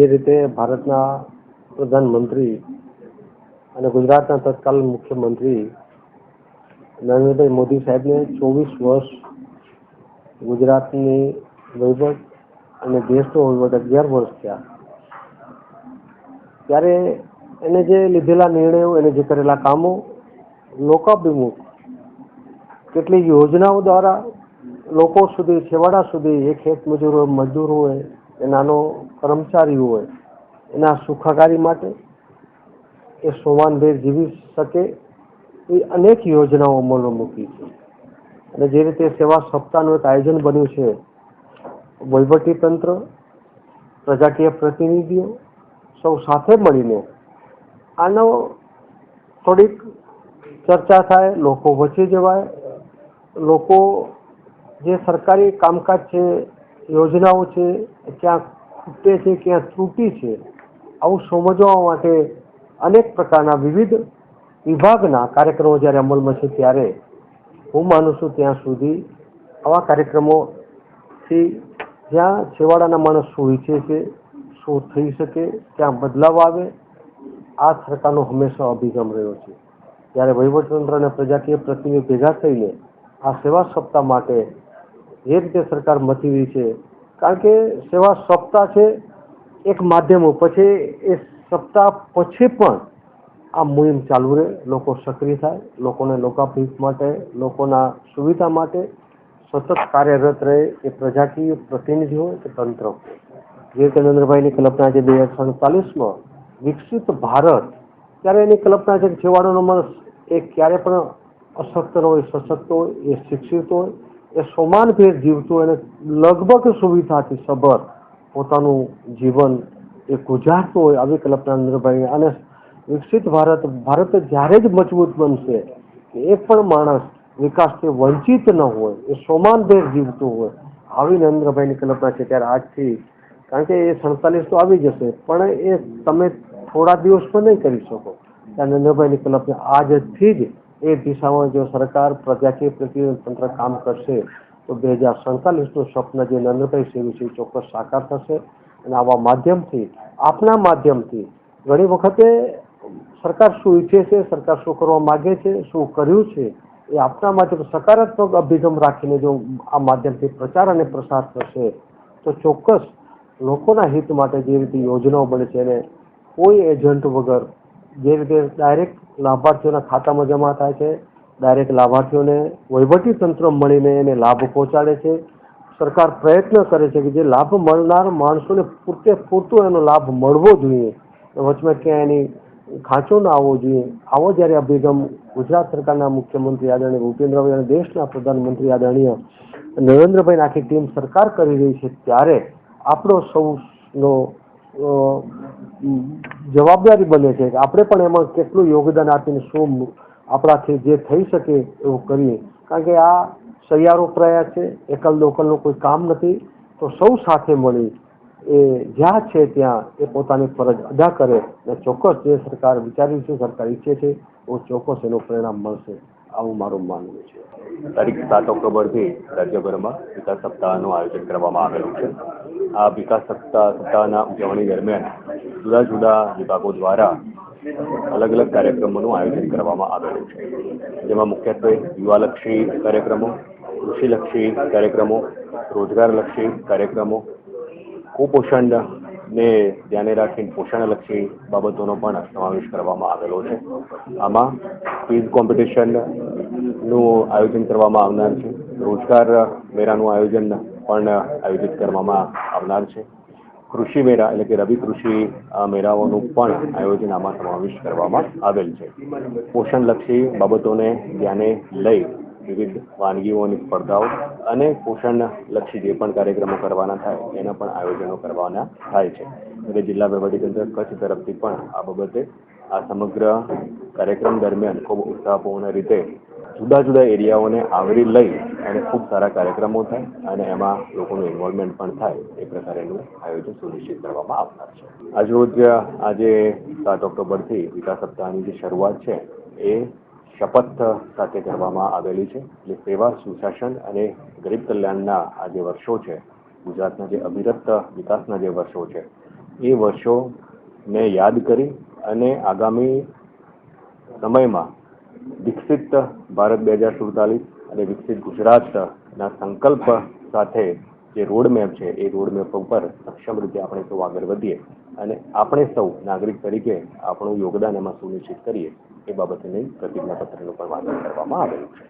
જે રીતે ભારતના પ્રધાનમંત્રી અને ગુજરાતના તત્કાલીન મુખ્યમંત્રી નરેન્દ્રભાઈ મોદી સાહેબને ચોવીસ વર્ષ ગુજરાતની વહીવટ અને દેશનો વહીવટ અગિયાર વર્ષ થયા. ત્યારે એને જે લીધેલા નિર્ણયો, એને જે કરેલા કામો, લોકાભિમુખ કેટલીક યોજનાઓ દ્વારા લોકો સુધી, છેવાડા સુધી એ ખેત મજૂર હોય મજદૂર નાનો કર્મચારી હોય, એના સુખાકારી માટે એ સોમાનભેર જીવી શકે એ અનેક યોજનાઓ અમલમાં મૂકી છે. અને જે રીતે સેવા સપ્તાહનું એક આયોજન બન્યું છે, વહીવટી તંત્ર, પ્રજાકીય પ્રતિનિધિઓ સૌ સાથે મળીને આનો થોડીક ચર્ચા થાય, લોકો વચ્ચે જવાય, લોકો જે સરકારી કામકાજ છે, યોજનાઓ છે ક્યાં ખૂટે છે ક્યાં ત્રુટી છે, આવું સમજવા માટે અનેક પ્રકારના વિવિધ વિભાગના કાર્યક્રમો જ્યારે અમલમાં છે ત્યારે હું માનું છું ત્યાં સુધી આવા કાર્યક્રમોથી જ્યાં છેવાડાના માણસ શું ઈચ્છે છે, શું થઈ શકે ત્યાં બદલાવ આવે, આ સરકારનો હંમેશા અભિગમ રહ્યો છે. જ્યારે વહીવટતંત્ર અને પ્રજાકીય પ્રતિનિધિ ભેગા થઈને આ સેવા સપ્તાહ માટે જે રીતે સરકાર મથી રહી છે કારણ કે સેવા સપ્તાહ છે એક માધ્યમ પછી એ સપ્તાહ પછી પણ આ મુહિમ ચાલુ રહે, લોકો સક્રિય થાય, લોકોને લોકાભિત માટે, લોકોના સુવિધા માટે સતત કાર્યરત રહે એ પ્રજાકીય પ્રતિનિધિ હોય કે તંત્ર જે રીતે નરેન્દ્રભાઈની કલ્પના છે બે હજાર સડતાલીસમાં વિકસિત ભારત, ત્યારે એની કલ્પના છે કે છેવાડાનો માણસ એ ક્યારે પણ અશક્ત હોય, સશક્ત હોય, એ શિક્ષિત હોય એ સમાનભેર જીવતું હોય અને લગભગ સુવિધાથી સભર પોતાનું જીવન એ ગુજારતું હોય આવી કલ્પના નરેન્દ્રભાઈ અને વિકસિત ભારત ભારત જ્યારે જ મજબૂત બનશે કે એક પણ માણસ વિકાસથી વંચિત ન હોય, એ સમાનભેર જીવતું હોય આવી નરેન્દ્રભાઈની કલ્પના છે ત્યારે આજથી, કારણ કે એ સડતાલીસ તો આવી જશે, પણ એ તમે થોડા દિવસમાં નહીં કરી શકો. ત્યાં નરેન્દ્રભાઈની કલ્પના આજથી જ એ દિશામાં જો સરકાર પ્રજાકીય પ્રતિનિધિ તંત્ર કામ કરશે, તો બે હજાર સડતાલીસનું સ્વપ્ન જે નરેન્દ્રભાઈ સેવી છે ચોક્કસ સાકાર થશે. અને આવા માધ્યમથી, આપના માધ્યમથી ઘણી વખતે સરકાર શું ઈચ્છે છે, સરકાર શું કરવા માગે છે, શું કર્યું છે, એ આપના માધ્યમ સકારાત્મક અભિગમ રાખીને જો આ માધ્યમથી પ્રચાર અને પ્રસાર થશે, તો ચોક્કસ લોકોના હિત માટે જે રીતે યોજનાઓ બને છે, એને કોઈ એજન્ટ વગર જે રીતે ડાયરેક્ટ લાભાર્થીઓના ખાતામાં જમા થાય છે, ડાયરેક્ટ લાભાર્થીઓને વહીવટી તંત્ર મળીને એને લાભ પહોંચાડે છે. સરકાર પ્રયત્ન કરે છે કે જે લાભ મળનાર માણસોને પૂરતે પૂરતો એનો લાભ મળવો જોઈએ. વચમાં ક્યાંય એની ખાંચો ના આવવો જોઈએ. આવો જ્યારે અભિગમ ગુજરાત સરકારના મુખ્યમંત્રી આદરણીય ભૂપેન્દ્રભાઈ અને દેશના પ્રધાનમંત્રી આદરણીય નરેન્દ્રભાઈ આખી ટીમ સરકાર કરી રહી છે, ત્યારે આપણો સૌનો જવાબદારી બને છે. આપણે પણ એમાં કેટલું યોગદાન આપીને શું આપણાથી જે થઈ શકે એવું કરીએ. કારણ કે આ સહિયારો પ્રયાસ છે, એકલ દોકલનું કોઈ કામ નથી, તો સૌ સાથે મળી એ જ્યાં છે ત્યાં એ પોતાની ફરજ અદા કરે અને ચોક્કસ જે સરકાર વિચારી છે, સરકાર ઈચ્છે છે, તો ચોક્કસ એનું પરિણામ મળશે આવું મારું માનવું છે. તારીખ સાત ઓક્ટોબરથી રાજ્યભરમાં વિકાસ સપ્તાહનું આયોજન કરવામાં આવેલું છે. આ વિકાસ સપ્તાહ સપ્તાહના ઉજવણી દરમિયાન જુદા જુદા વિભાગો દ્વારા અલગ અલગ કાર્યક્રમોનું આયોજન કરવામાં આવેલું છે. જેમાં મુખ્યત્વે યુવાલક્ષી કાર્યક્રમો, કૃષિલક્ષી કાર્યક્રમો, રોજગારલક્ષી કાર્યક્રમો, કુપોષણ ને ધ્યાને રાખીને પોષણલક્ષી બાબતોનો પણ સમાવેશ કરવામાં આવેલો છે. આમાં ક્વિઝ કોમ્પિટિશનનું આયોજન કરવામાં આવનાર છે. રોજગાર મેળાનું આયોજન પણ આયોજિત કરવામાં આવનાર છે. કૃષિ મેળા એટલે કે રવિ કૃષિ મેળાઓનું પણ આયોજન આમાં સમાવેશ કરવામાં આવેલ છે. પોષણલક્ષી બાબતોને ધ્યાને લઈ વિવિધ વાનગીઓની સ્પર્ધાઓ અને પોષણલક્ષી જે પણ કાર્યક્રમો કરવાના થાય, એના પણ આયોજનો કરવાના થાય છે. એટલે જિલ્લા વહીવટીતંત્ર કચ્છ તરફથી પણ આ બાબતે આ સમગ્ર કાર્યક્રમ દરમિયાન ખૂબ ઉત્સાહપૂર્ણ રીતે જુદા જુદા એરિયાઓને આવરી લઈ અને ખૂબ સારા કાર્યક્રમો થાય અને એમાં લોકોનું ઇન્વોલ્વમેન્ટ પણ થાય એ પ્રકારેનું આયોજન સુનિશ્ચિત કરવામાં આવનાર છે. આજરોજ આજે સાત ઓક્ટોબરથી વિકાસ સપ્તાહની જે શરૂઆત છે એ શપથ સાથે કરવામાં આવેલી છે. એટલે સેવા, સુશાસન અને ગરીબ કલ્યાણના આ જે વર્ષો છે, ગુજરાતના જે અવિરત વિકાસના જે વર્ષો છે, એ વર્ષોને યાદ કરી અને આગામી સમયમાં વિકસિત ભારત બે હજાર સુડતાલીસ અને વિકસિત ગુજરાતના સંકલ્પ સાથે જે રોડ મેપ છે, એ રોડ મેપ ઉપર સક્ષમ રીતે આપણે સૌ આગળ વધીએ અને આપણે સૌ નાગરિક તરીકે આપણું યોગદાન એમાં સુનિશ્ચિત કરીએ, એ બાબતની પ્રતિજ્ઞાપત્રનું પણ વાંચન કરવામાં આવેલું છે.